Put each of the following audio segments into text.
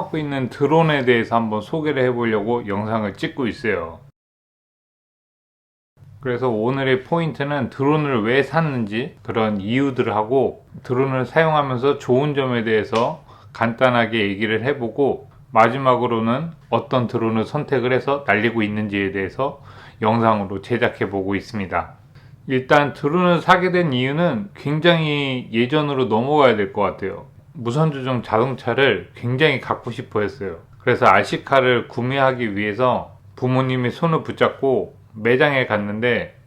사용하고 있는 드론에 대해서 한번 소개를 해보려고 영상을 찍고 있어요. 그래서 오늘의 포인트는 드론을 왜 샀는지 그런 이유들을 하고 드론을 사용하면서 좋은 점에 대해서 간단하게 얘기를 해보고 마지막으로는 어떤 드론을 선택을 해서 날리고 있는지에 대해서 영상으로 제작해 보고 있습니다. 일단 드론을 사게 된 이유는 굉장히 예전으로 넘어가야 될 것 같아요. 무선 조종 자동차를 굉장히 갖고 싶어 했어요. 그래서 RC카를 구매하기 위해서 부모님의 손을 붙잡고 매장에 갔는데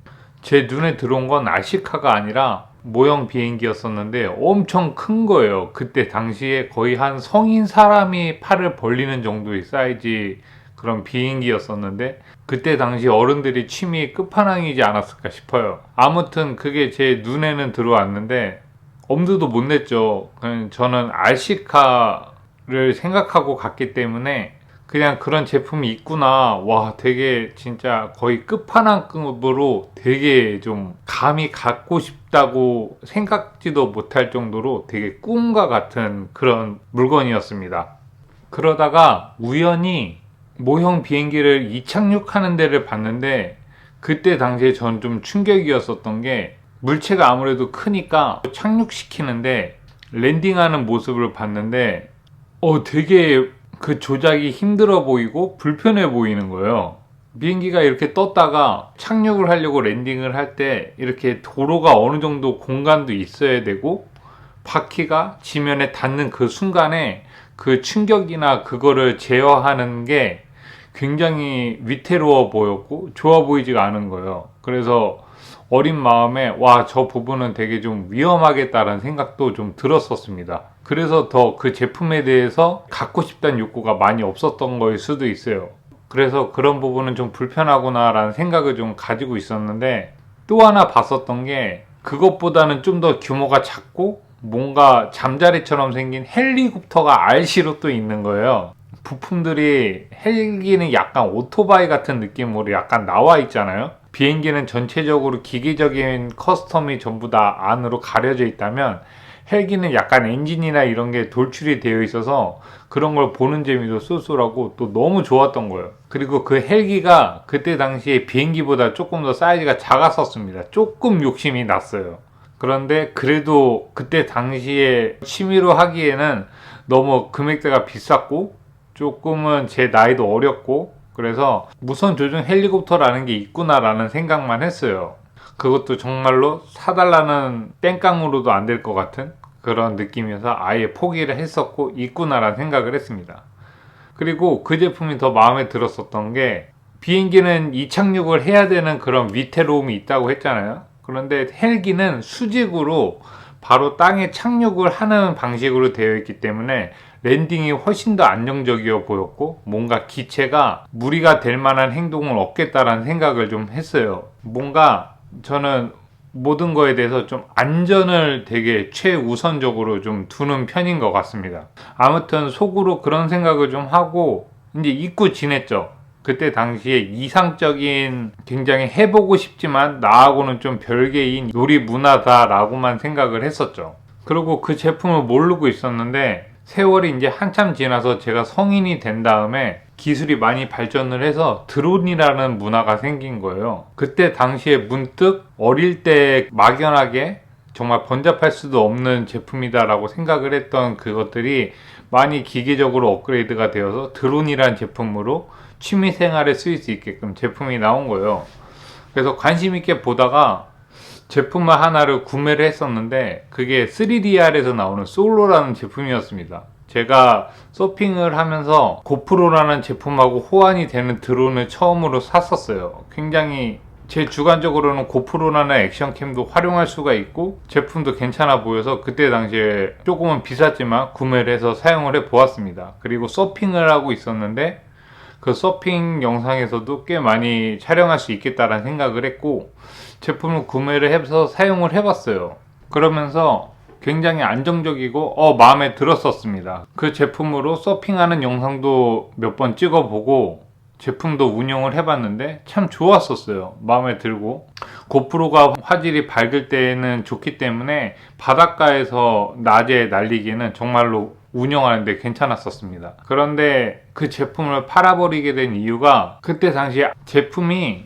제 눈에 들어온 건 RC카가 아니라 모형 비행기였었는데 엄청 큰 거예요. 그때 당시에 거의 한 성인 사람이 팔을 벌리는 정도의 사이즈 그런 비행기였었는데 그때 당시 어른들이 취미 끝판왕이지 않았을까 싶어요. 아무튼 그게 제 눈에는 들어왔는데 엄두도 못 냈죠. 저는 RC카를 생각하고 갔기 때문에 그냥 그런 제품이 있구나. 와, 되게 진짜 거의 끝판왕급으로 되게 좀 감히 갖고 싶다고 생각지도 못할 정도로 되게 꿈과 같은 그런 물건이었습니다. 그러다가 우연히 모형 비행기를 이착륙하는 데를 봤는데 그때 당시에 전 좀 충격이었었던 게 물체가 아무래도 크니까 착륙시키는데 랜딩하는 모습을 봤는데 어 되게 그 조작이 힘들어 보이고 불편해 보이는 거예요. 비행기가 이렇게 떴다가 착륙을 하려고 랜딩을 할 때 이렇게 도로가 어느 정도 공간도 있어야 되고 바퀴가 지면에 닿는 그 순간에 그 충격이나 그거를 제어하는 게 굉장히 위태로워 보였고 좋아 보이지가 않은 거예요. 그래서 어린 마음에 와 저 부분은 되게 좀 위험하겠다라는 생각도 좀 들었었습니다. 그래서 더 그 제품에 대해서 갖고 싶다는 욕구가 많이 없었던 거일 수도 있어요. 그래서 그런 부분은 좀 불편하구나라는 생각을 좀 가지고 있었는데 또 하나 봤었던 게 그것보다는 좀 더 규모가 작고 뭔가 잠자리처럼 생긴 헬리콥터가 RC로 또 있는 거예요. 부품들이 헬기는 약간 오토바이 같은 느낌으로 약간 나와 있잖아요. 비행기는 전체적으로 기계적인 커스텀이 전부 다 안으로 가려져 있다면 헬기는 약간 엔진이나 이런 게 돌출이 되어 있어서 그런 걸 보는 재미도 쏠쏠하고 또 너무 좋았던 거예요. 그리고 그 헬기가 그때 당시에 비행기보다 조금 더 사이즈가 작았었습니다. 조금 욕심이 났어요. 그런데 그래도 그때 당시에 취미로 하기에는 너무 금액대가 비쌌고 조금은 제 나이도 어렸고 그래서 무선 조종 헬리콥터라는 게 있구나라는 생각만 했어요. 그것도 정말로 사달라는 땡깡으로도 안 될 것 같은 그런 느낌이어서 아예 포기를 했었고 있구나라는 생각을 했습니다. 그리고 그 제품이 더 마음에 들었었던 게 비행기는 이착륙을 해야 되는 그런 위태로움이 있다고 했잖아요. 그런데 헬기는 수직으로 바로 땅에 착륙을 하는 방식으로 되어 있기 때문에 랜딩이 훨씬 더 안정적이어 보였고 뭔가 기체가 무리가 될 만한 행동을 얻겠다라는 생각을 좀 했어요. 뭔가 저는 모든 거에 대해서 좀 안전을 되게 최우선적으로 좀 두는 편인 것 같습니다. 아무튼 속으로 그런 생각을 좀 하고 이제 잊고 지냈죠. 그때 당시에 이상적인 굉장히 해보고 싶지만 나하고는 좀 별개인 놀이 문화다라고만 생각을 했었죠. 그리고 그 제품을 모르고 있었는데 세월이 이제 한참 지나서 제가 성인이 된 다음에 기술이 많이 발전을 해서 드론이라는 문화가 생긴 거예요. 그때 당시에 문득 어릴 때 막연하게 정말 번잡할 수도 없는 제품이다라고 생각을 했던 그것들이 많이 기계적으로 업그레이드가 되어서 드론이라는 제품으로 취미 생활에 쓰일 수 있게끔 제품이 나온 거예요. 그래서 관심 있게 보다가 제품 하나를 구매를 했었는데 그게 3DR에서 나오는 솔로라는 제품이었습니다. 제가 서핑을 하면서 고프로라는 제품하고 호환이 되는 드론을 처음으로 샀었어요. 굉장히 제 주관적으로는 고프로라는 액션캠도 활용할 수가 있고 제품도 괜찮아 보여서 그때 당시에 조금은 비쌌지만 구매를 해서 사용을 해 보았습니다. 그리고 서핑을 하고 있었는데 그 서핑 영상에서도 꽤 많이 촬영할 수 있겠다라는 생각을 했고 제품을 구매를 해서 사용을 해봤어요. 그러면서 굉장히 안정적이고 어 마음에 들었었습니다. 그 제품으로 서핑하는 영상도 몇 번 찍어보고 제품도 운영을 해봤는데 참 좋았었어요. 마음에 들고 고프로가 화질이 밝을 때는 좋기 때문에 바닷가에서 낮에 날리기에는 정말로 운영하는데 괜찮았었습니다. 그런데 그 제품을 팔아버리게 된 이유가 그때 당시 제품이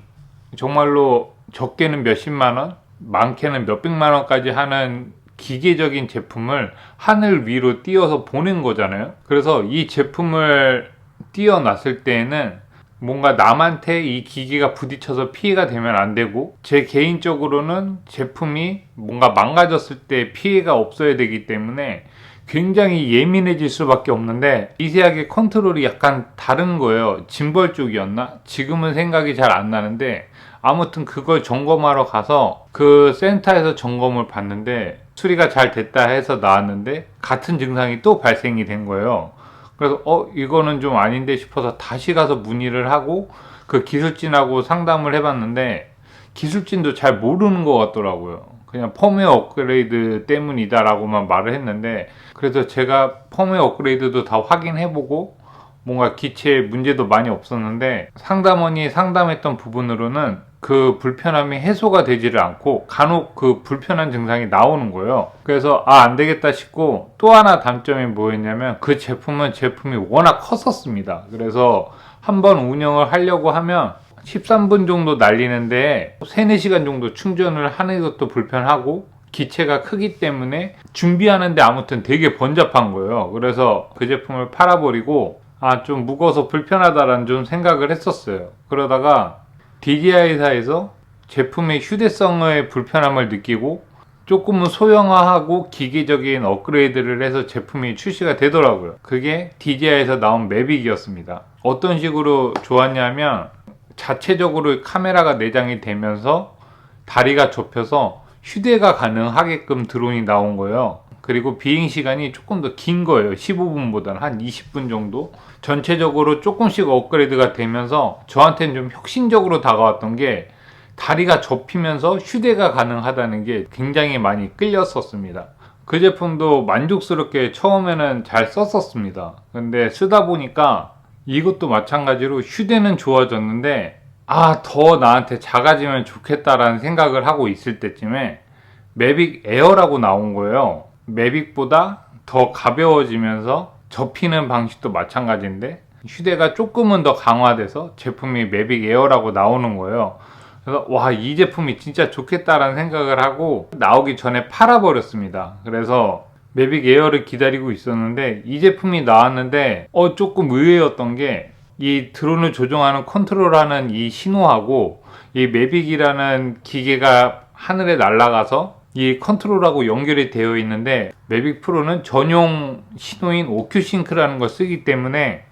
정말로 적게는 몇십만 원, 많게는 몇백만 원까지 하는 기계적인 제품을 하늘 위로 띄워서 보낸 거잖아요. 그래서 이 제품을 띄워놨을 때에는 뭔가 남한테 이 기계가 부딪혀서 피해가 되면 안 되고 제 개인적으로는 제품이 뭔가 망가졌을 때 피해가 없어야 되기 때문에 굉장히 예민해질 수밖에 없는데 미세하게 컨트롤이 약간 다른 거예요. 짐벌 쪽이었나? 지금은 생각이 잘 안 나는데 아무튼 그걸 점검하러 가서 그 센터에서 점검을 받는데 수리가 잘 됐다 해서 나왔는데 같은 증상이 또 발생이 된 거예요. 그래서 어 이거는 좀 아닌데 싶어서 다시 가서 문의를 하고 그 기술진하고 상담을 해봤는데 기술진도 잘 모르는 것 같더라고요. 그냥 펌웨어 업그레이드 때문이다라고만 말을 했는데 그래서 제가 펌웨어 업그레이드도 다 확인해보고 뭔가 기체에 문제도 많이 없었는데 상담원이 상담했던 부분으로는 그 불편함이 해소가 되지를 않고 간혹 그 불편한 증상이 나오는 거예요. 그래서 아, 안 되겠다 싶고 또 하나 단점이 뭐였냐면 그 제품은 제품이 워낙 컸었습니다. 그래서 한번 운영을 하려고 하면 13분 정도 날리는데 3, 4시간 정도 충전을 하는 것도 불편하고 기체가 크기 때문에 준비하는데 아무튼 되게 번잡한 거예요. 그래서 그 제품을 팔아버리고 아, 좀 무거워서 불편하다라는 좀 생각을 했었어요. 그러다가 DDI사에서 제품의 휴대성의 불편함을 느끼고 조금은 소형화하고 기계적인 업그레이드를 해서 제품이 출시가 되더라고요. 그게 DJI에서 나온 매빅이었습니다. 어떤 식으로 좋았냐면 자체적으로 카메라가 내장이 되면서 다리가 좁혀서 휴대가 가능하게끔 드론이 나온 거예요. 그리고 비행 시간이 조금 더 긴 거예요. 15분보다는 한 20분 정도. 전체적으로 조금씩 업그레이드가 되면서 저한테는 좀 혁신적으로 다가왔던 게 다리가 접히면서 휴대가 가능하다는 게 굉장히 많이 끌렸었습니다. 그 제품도 만족스럽게 처음에는 잘 썼었습니다. 근데 쓰다 보니까 이것도 마찬가지로 휴대는 좋아졌는데 아, 더 나한테 작아지면 좋겠다라는 생각을 하고 있을 때쯤에 매빅 에어라고 나온 거예요. 매빅보다 더 가벼워지면서 접히는 방식도 마찬가지인데 휴대가 조금은 더 강화돼서 제품이 매빅 에어라고 나오는 거예요. 그래서 와 이 제품이 진짜 좋겠다라는 생각을 하고 나오기 전에 팔아버렸습니다. 그래서 매빅 에어를 기다리고 있었는데 이 제품이 나왔는데 어 조금 의외였던 게 이 드론을 조종하는 컨트롤하는 이 신호하고 이 매빅이라는 기계가 하늘에 날아가서 이 컨트롤하고 연결이 되어 있는데 매빅 프로는 전용 신호인 오큐 싱크라는 걸 쓰기 때문에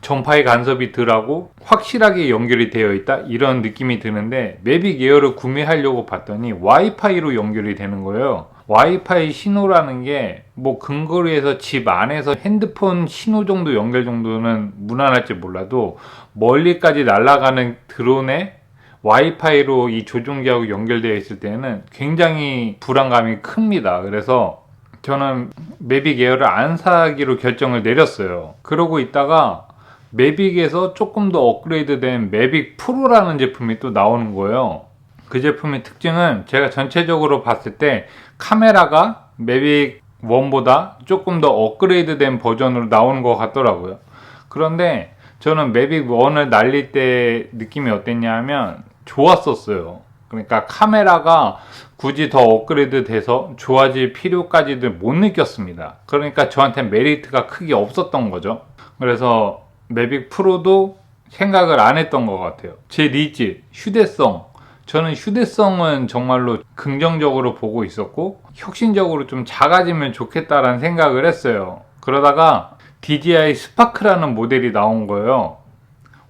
전파의 간섭이 덜하고 확실하게 연결이 되어 있다 이런 느낌이 드는데 매빅 에어를 구매하려고 봤더니 와이파이로 연결이 되는 거예요. 와이파이 신호라는 게 뭐 근거리에서 집 안에서 핸드폰 신호 정도 연결 정도는 무난할지 몰라도 멀리까지 날아가는 드론에 와이파이로 이 조종기하고 연결되어 있을 때는 굉장히 불안감이 큽니다. 그래서 저는 매빅 에어를 안 사기로 결정을 내렸어요. 그러고 있다가 매빅에서 조금 더 업그레이드된 매빅 프로라는 제품이 또 나오는 거예요. 그 제품의 특징은 제가 전체적으로 봤을 때 카메라가 매빅 1보다 조금 더 업그레이드된 버전으로 나오는 것 같더라고요. 그런데 저는 매빅 1을 날릴 때 느낌이 어땠냐 하면 좋았었어요. 그러니까 카메라가 굳이 더 업그레이드 돼서 좋아질 필요까지도 못 느꼈습니다. 그러니까 저한테 메리트가 크게 없었던 거죠. 그래서 매빅 프로도 생각을 안 했던 것 같아요. 제 니즈, 휴대성. 저는 휴대성은 정말로 긍정적으로 보고 있었고, 혁신적으로 좀 작아지면 좋겠다라는 생각을 했어요. 그러다가 DJI 스파크라는 모델이 나온 거예요.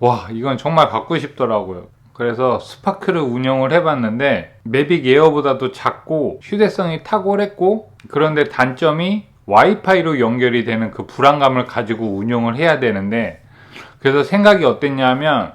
와, 이건 정말 갖고 싶더라고요. 그래서 스파크를 운영을 해봤는데, 매빅 에어보다도 작고, 휴대성이 탁월했고, 그런데 단점이 와이파이로 연결이 되는 그 불안감을 가지고 운영을 해야 되는데, 그래서 생각이 어땠냐면,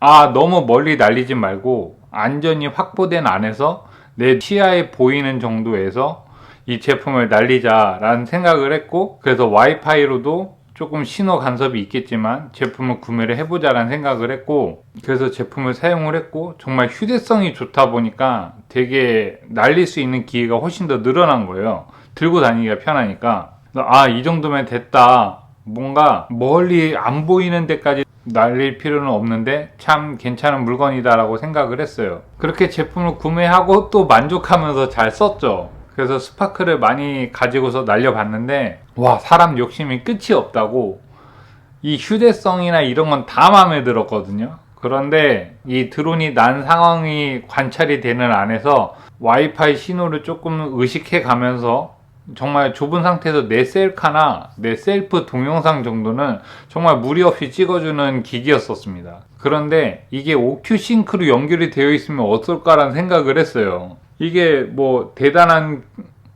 아, 너무 멀리 날리지 말고, 안전이 확보된 안에서 내 시야에 보이는 정도에서 이 제품을 날리자라는 생각을 했고, 그래서 와이파이로도 조금 신호 간섭이 있겠지만 제품을 구매를 해보자라는 생각을 했고, 그래서 제품을 사용을 했고, 정말 휴대성이 좋다 보니까 되게 날릴 수 있는 기회가 훨씬 더 늘어난 거예요. 들고 다니기가 편하니까. 아, 이 정도면 됐다. 뭔가 멀리 안 보이는 데까지 날릴 필요는 없는데 참 괜찮은 물건이다라고 생각을 했어요. 그렇게 제품을 구매하고 또 만족하면서 잘 썼죠. 그래서 스파크를 많이 가지고서 날려봤는데 와 사람 욕심이 끝이 없다고 이 휴대성이나 이런 건 다 마음에 들었거든요. 그런데 이 드론이 난 상황이 관찰이 되는 안에서 와이파이 신호를 조금 의식해 가면서 정말 좁은 상태에서 내 셀카나 내 셀프 동영상 정도는 정말 무리 없이 찍어주는 기기였었습니다. 그런데 이게 OQ 싱크로 연결이 되어 있으면 어떨까라는 생각을 했어요. 이게 뭐 대단한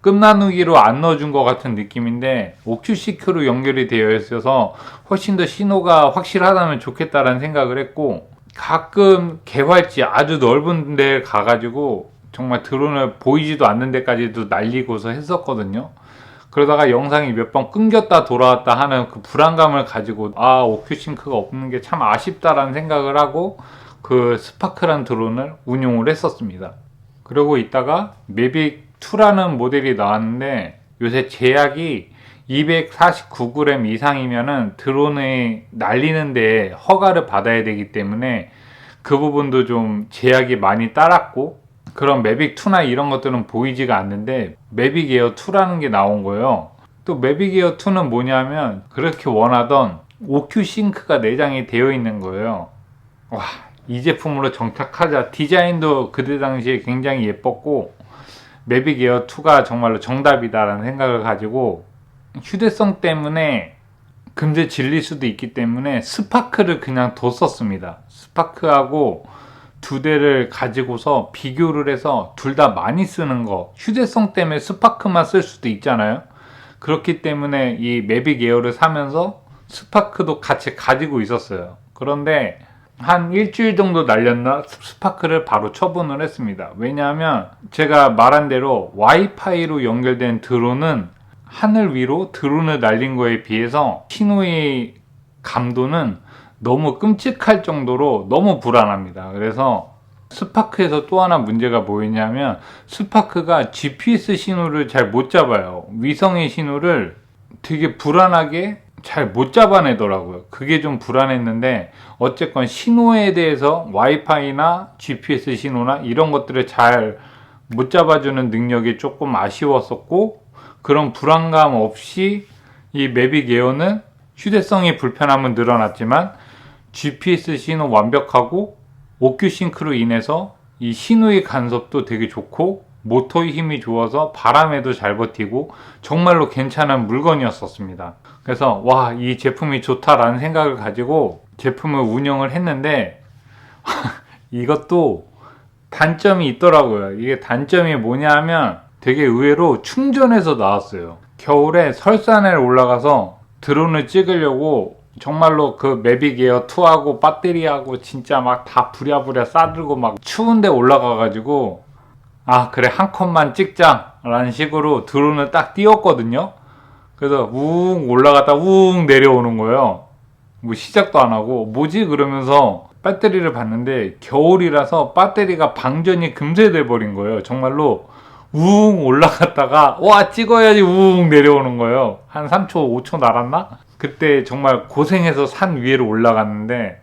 끝나누기로 안 넣어준 것 같은 느낌인데 싱크로 연결이 되어 있어서 훨씬 더 신호가 확실하다면 좋겠다라는 생각을 했고 가끔 개발지 아주 넓은 데 가가지고 정말 드론을 보이지도 않는 데까지도 날리고서 했었거든요. 그러다가 영상이 몇 번 끊겼다 돌아왔다 하는 그 불안감을 가지고 아 오큐싱크가 없는 게 참 아쉽다라는 생각을 하고 그 스파크란 드론을 운용을 했었습니다. 그러고 있다가 매빅 2라는 모델이 나왔는데 요새 제약이 249g 이상이면은 드론을 날리는데 허가를 받아야 되기 때문에 그 부분도 좀 제약이 많이 따랐고 그런 매빅 2나 이런 것들은 보이지가 않는데 매빅 에어 2라는 게 나온 거예요. 또 매빅 에어 2는 뭐냐면 그렇게 원하던 OQ 싱크가 내장이 되어 있는 거예요. 와, 이 제품으로 정착하자. 디자인도 그때 당시에 굉장히 예뻤고 매빅 에어 2가 정말로 정답이다라는 생각을 가지고 휴대성 때문에 금세 질릴 수도 있기 때문에 스파크를 그냥 뒀었습니다. 스파크하고 두 대를 가지고서 비교를 해서 둘 다 많이 쓰는 거 휴대성 때문에 스파크만 쓸 수도 있잖아요. 그렇기 때문에 이 매빅 에어를 사면서 스파크도 같이 가지고 있었어요. 그런데 한 일주일 정도 날렸나 스파크를 바로 처분을 했습니다. 왜냐하면 제가 말한 대로 와이파이로 연결된 드론은 하늘 위로 드론을 날린 거에 비해서 신호의 감도는 너무 끔찍할 정도로 너무 불안합니다. 그래서 스파크에서 또 하나 문제가 뭐였냐면 스파크가 GPS 신호를 잘 못 잡아요. 위성의 신호를 되게 불안하게 잘 못 잡아내더라고요. 그게 좀 불안했는데 어쨌건 신호에 대해서 와이파이나 GPS 신호나 이런 것들을 잘 못 잡아주는 능력이 조금 아쉬웠었고 그런 불안감 없이 이 매빅 에어는 휴대성이 불편함은 늘어났지만 GPS 신호 완벽하고 OQ 싱크로 인해서 이 신호의 간섭도 되게 좋고 모터의 힘이 좋아서 바람에도 잘 버티고 정말로 괜찮은 물건이었었습니다. 그래서 와, 이 제품이 좋다라는 생각을 가지고 제품을 운영을 했는데 이것도 단점이 있더라고요. 이게 단점이 뭐냐 하면 되게 의외로 충전해서 나왔어요. 겨울에 설산에 올라가서 드론을 찍으려고 정말로 그 매빅 에어 2하고 배터리하고 진짜 막 다 부랴부랴 싸들고 막 추운데 올라가가지고 아 그래 한 컷만 찍자 라는 식으로 드론을 딱 띄웠거든요. 그래서 웅 올라갔다 웅 내려오는 거예요. 뭐 시작도 안 하고 뭐지? 그러면서 배터리를 봤는데 겨울이라서 배터리가 방전이 금세 돼 버린 거예요. 정말로 웅 올라갔다가 와 찍어야지 웅 내려오는 거예요. 한 3초 5초 날았나 그때 정말 고생해서 산 위로 올라갔는데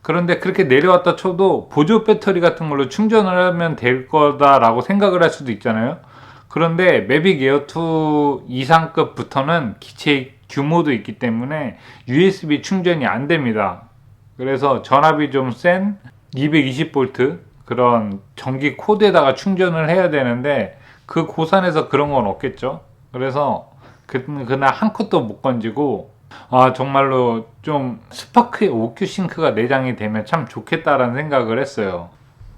그런데 그렇게 내려왔다 쳐도 보조 배터리 같은 걸로 충전을 하면 될 거다라고 생각을 할 수도 있잖아요. 그런데 매빅 에어2 이상급부터는 기체 규모도 있기 때문에 USB 충전이 안 됩니다. 그래서 전압이 좀 센 220V 그런 전기 코드에다가 충전을 해야 되는데 그 고산에서 그런 건 없겠죠. 그래서 그, 그날 한 컷도 못 건지고 아 정말로 좀 스파크의 OQ 싱크가 내장이 되면 참 좋겠다라는 생각을 했어요.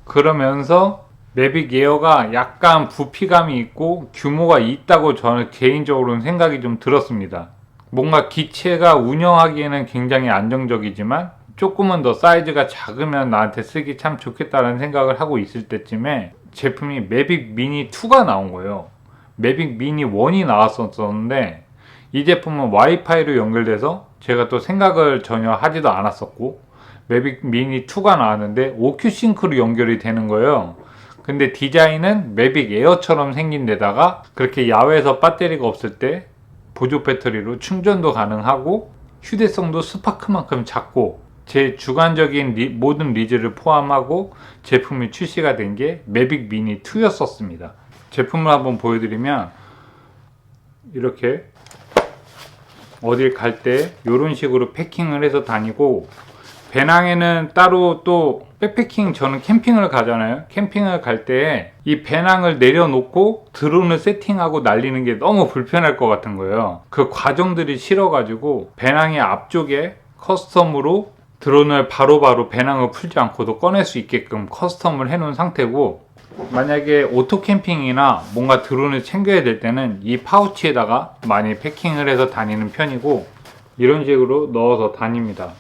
그러면서 매빅 에어가 약간 부피감이 있고 규모가 있다고 저는 개인적으로는 생각이 좀 들었습니다. 뭔가 기체가 운영하기에는 굉장히 안정적이지만 조금은 더 사이즈가 작으면 나한테 쓰기 참 좋겠다는 생각을 하고 있을 때쯤에 제품이 매빅 미니 2가 나온 거예요. 매빅 미니 1이 나왔었는데 이 제품은 와이파이로 연결돼서 제가 또 생각을 전혀 하지도 않았었고 매빅 미니 2가 나왔는데 OQ 싱크로 연결이 되는 거예요. 근데 디자인은 매빅 에어처럼 생긴 데다가 그렇게 야외에서 배터리가 없을 때 보조 배터리로 충전도 가능하고 휴대성도 스파크만큼 작고 제 주관적인 리- 모든 리즈를 포함하고 제품이 출시가 된 게 매빅 미니 2였었습니다. 제품을 한번 보여드리면 이렇게 어딜 갈 때 이런 식으로 패킹을 해서 다니고 배낭에는 따로 또 백패킹 저는 캠핑을 가잖아요. 캠핑을 갈 때 이 배낭을 내려놓고 드론을 세팅하고 날리는 게 너무 불편할 것 같은 거예요. 그 과정들이 싫어가지고 배낭의 앞쪽에 커스텀으로 드론을 바로바로 배낭을 풀지 않고도 꺼낼 수 있게끔 커스텀을 해 놓은 상태고 만약에 오토 캠핑이나 뭔가 드론을 챙겨야 될 때는 이 파우치에다가 많이 패킹을 해서 다니는 편이고 이런 식으로 넣어서 다닙니다.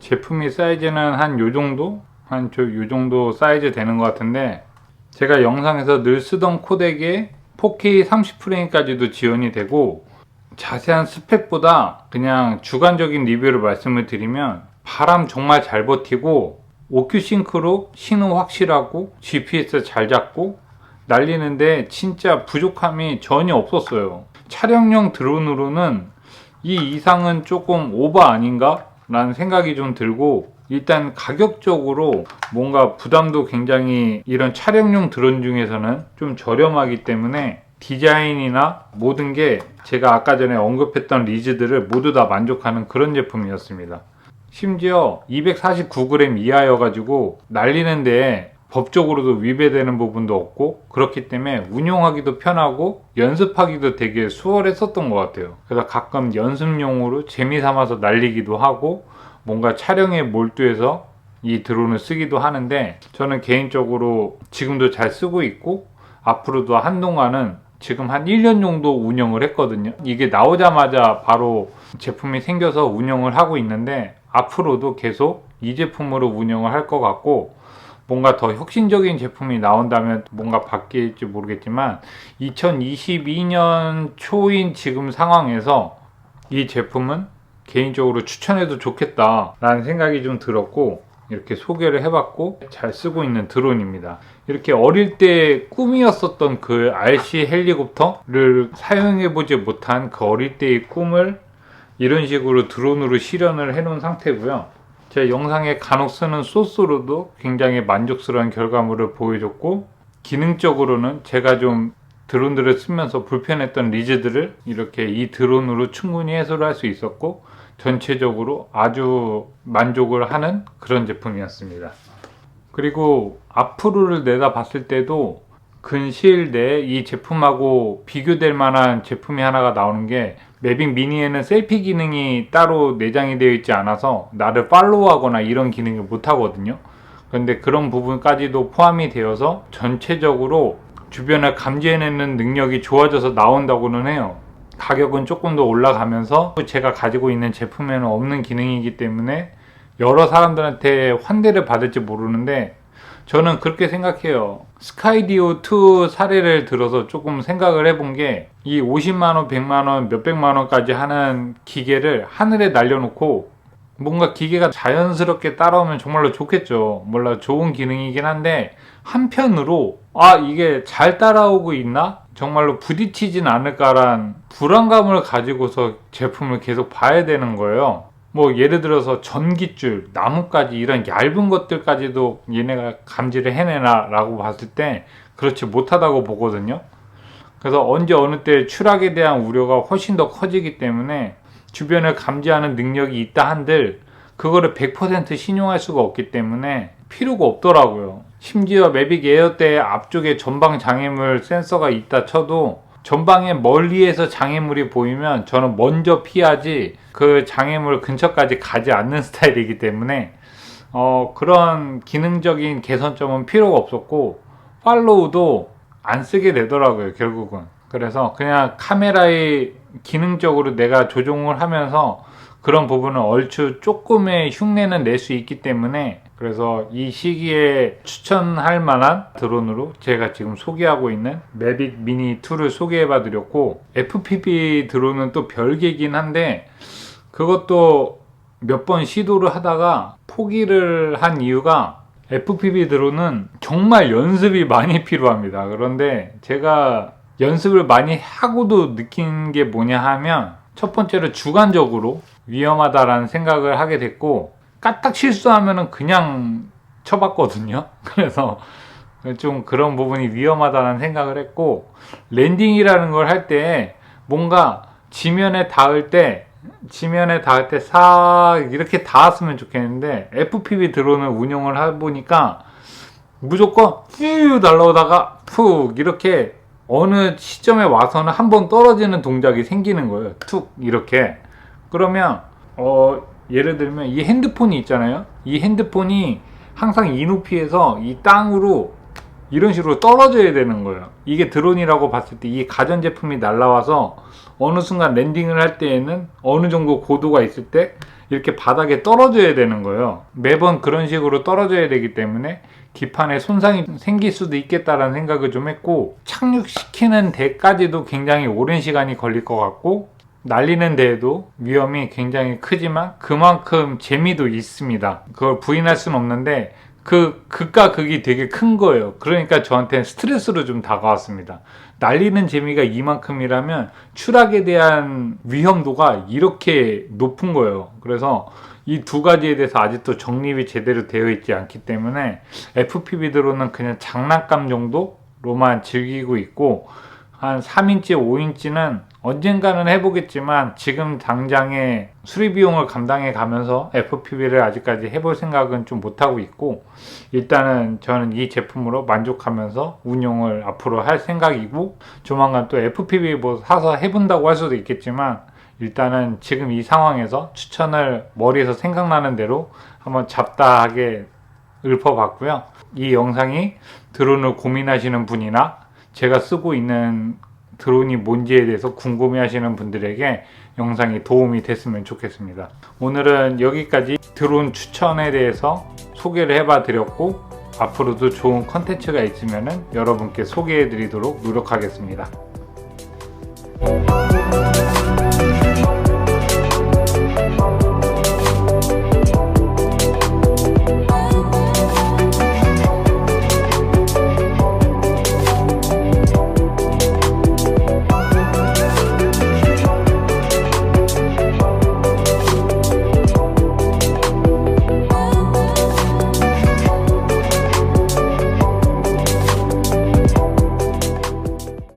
제품이 사이즈는 한 요 정도? 한저요 정도 사이즈 되는 것 같은데 제가 영상에서 늘 쓰던 코덱에 4K 30프레임까지도 지원이 되고 자세한 스펙보다 그냥 주관적인 리뷰를 말씀을 드리면 바람 정말 잘 버티고 OQ 싱크로 신호 확실하고 GPS 잘 잡고 날리는데 진짜 부족함이 전혀 없었어요. 촬영용 드론으로는 이 이상은 조금 오버 아닌가? 라는 생각이 좀 들고 일단 가격적으로 뭔가 부담도 굉장히 이런 촬영용 드론 중에서는 좀 저렴하기 때문에 디자인이나 모든 게 제가 아까 전에 언급했던 리즈들을 모두 다 만족하는 그런 제품이었습니다. 심지어 249g 이하여 가지고 날리는데 법적으로도 위배되는 부분도 없고 그렇기 때문에 운용하기도 편하고 연습하기도 되게 수월했었던 것 같아요. 그래서 가끔 연습용으로 재미 삼아서 날리기도 하고 뭔가 촬영에 몰두해서 이 드론을 쓰기도 하는데 저는 개인적으로 지금도 잘 쓰고 있고 앞으로도 한동안은 지금 한 1년 정도 운영을 했거든요. 이게 나오자마자 바로 제품이 생겨서 운영을 하고 있는데 앞으로도 계속 이 제품으로 운영을 할 것 같고 뭔가 더 혁신적인 제품이 나온다면 뭔가 바뀔지 모르겠지만 2022년 초인 지금 상황에서 이 제품은 개인적으로 추천해도 좋겠다라는 생각이 좀 들었고 이렇게 소개를 해봤고 잘 쓰고 있는 드론입니다. 이렇게 어릴 때 꿈이었었던 그 RC 헬리콥터를 사용해보지 못한 그 어릴 때의 꿈을 이런 식으로 드론으로 실현을 해놓은 상태고요. 제 영상에 간혹 쓰는 소스로도 굉장히 만족스러운 결과물을 보여줬고 기능적으로는 제가 좀 드론들을 쓰면서 불편했던 리즈들을 이렇게 이 드론으로 충분히 해소를 할 수 있었고 전체적으로 아주 만족을 하는 그런 제품이었습니다. 그리고 앞으로를 내다 봤을 때도 근시일 내에 이 제품하고 비교될 만한 제품이 하나가 나오는 게 매빅 미니에는 셀피 기능이 따로 내장이 되어 있지 않아서 나를 팔로우하거나 이런 기능을 못 하거든요. 그런데 그런 부분까지도 포함이 되어서 전체적으로 주변을 감지해내는 능력이 좋아져서 나온다고는 해요. 가격은 조금 더 올라가면서 제가 가지고 있는 제품에는 없는 기능이기 때문에 여러 사람들한테 환대를 받을지 모르는데 저는 그렇게 생각해요. 스카이디오 2 사례를 들어서 조금 생각을 해본 게 이 50만원, 100만원, 몇백만원까지 하는 기계를 하늘에 날려놓고 뭔가 기계가 자연스럽게 따라오면 정말로 좋겠죠. 몰라 좋은 기능이긴 한데 한편으로 아 이게 잘 따라오고 있나? 정말로 부딪히진 않을까란 불안감을 가지고서 제품을 계속 봐야 되는 거예요. 뭐 예를 들어서 전기줄, 나뭇가지 이런 얇은 것들까지도 얘네가 감지를 해내나라고 봤을 때 그렇지 못하다고 보거든요. 그래서 언제 어느 때 추락에 대한 우려가 훨씬 더 커지기 때문에 주변을 감지하는 능력이 있다 한들 그거를 100% 신용할 수가 없기 때문에 필요가 없더라고요. 심지어 매빅 에어 때 앞쪽에 전방 장애물 센서가 있다 쳐도 전방에 멀리에서 장애물이 보이면 저는 먼저 피하지 그 장애물 근처까지 가지 않는 스타일이기 때문에 어, 그런 기능적인 개선점은 필요가 없었고 팔로우도 안 쓰게 되더라고요 결국은. 그래서 그냥 카메라의 기능적으로 내가 조종을 하면서 그런 부분은 얼추 조금의 흉내는 낼 수 있기 때문에 그래서 이 시기에 추천할 만한 드론으로 제가 지금 소개하고 있는 매빅 미니 2를 소개해 봐 드렸고 FPV 드론은 또 별개긴 한데 그것도 몇 번 시도를 하다가 포기를 한 이유가 FPV 드론은 정말 연습이 많이 필요합니다. 그런데 제가 연습을 많이 하고도 느낀 게 뭐냐 하면 첫 번째로 주관적으로 위험하다라는 생각을 하게 됐고 까딱 실수하면은 그냥 쳐봤거든요. 그래서 좀 그런 부분이 위험하다는 생각을 했고 랜딩이라는 걸 할 때 뭔가 지면에 닿을 때 지면에 닿을 때 싹 이렇게 닿았으면 좋겠는데 FPV 드론을 운영을 해 보니까 무조건 휴 날라오다가 푹 이렇게 어느 시점에 와서는 한 번 떨어지는 동작이 생기는 거예요. 툭 이렇게 그러면 어 예를 들면 이 핸드폰이 있잖아요. 이 핸드폰이 항상 이 높이에서 이 땅으로 이런 식으로 떨어져야 되는 거예요. 이게 드론이라고 봤을 때 이 가전 제품이 날라와서 어느 순간 랜딩을 할 때에는 어느 정도 고도가 있을 때 이렇게 바닥에 떨어져야 되는 거예요. 매번 그런 식으로 떨어져야 되기 때문에 기판에 손상이 생길 수도 있겠다라는 생각을 좀 했고 착륙시키는 데까지도 굉장히 오랜 시간이 걸릴 것 같고 날리는 데에도 위험이 굉장히 크지만 그만큼 재미도 있습니다. 그걸 부인할 수는 없는데 그 극과 극이 되게 큰 거예요. 그러니까 저한테는 스트레스로 좀 다가왔습니다. 날리는 재미가 이만큼이라면 추락에 대한 위험도가 이렇게 높은 거예요. 그래서 이 두 가지에 대해서 아직도 정립이 제대로 되어 있지 않기 때문에 FPV 드론은 그냥 장난감 정도로만 즐기고 있고 한 3인치, 5인치는 언젠가는 해보겠지만 지금 당장에 수리 비용을 감당해 가면서 FPV를 아직까지 해볼 생각은 좀 못하고 있고 일단은 저는 이 제품으로 만족하면서 운용을 앞으로 할 생각이고 조만간 또 FPV 뭐 사서 해본다고 할 수도 있겠지만 일단은 지금 이 상황에서 추천을 머리에서 생각나는 대로 한번 잡다하게 읊어봤고요. 이 영상이 드론을 고민하시는 분이나 제가 쓰고 있는 드론이 뭔지에 대해서 궁금해 하시는 분들에게 영상이 도움이 됐으면 좋겠습니다. 오늘은 여기까지 드론 추천에 대해서 소개를 해봐 드렸고 앞으로도 좋은 컨텐츠가 있으면 여러분께 소개해 드리도록 노력하겠습니다.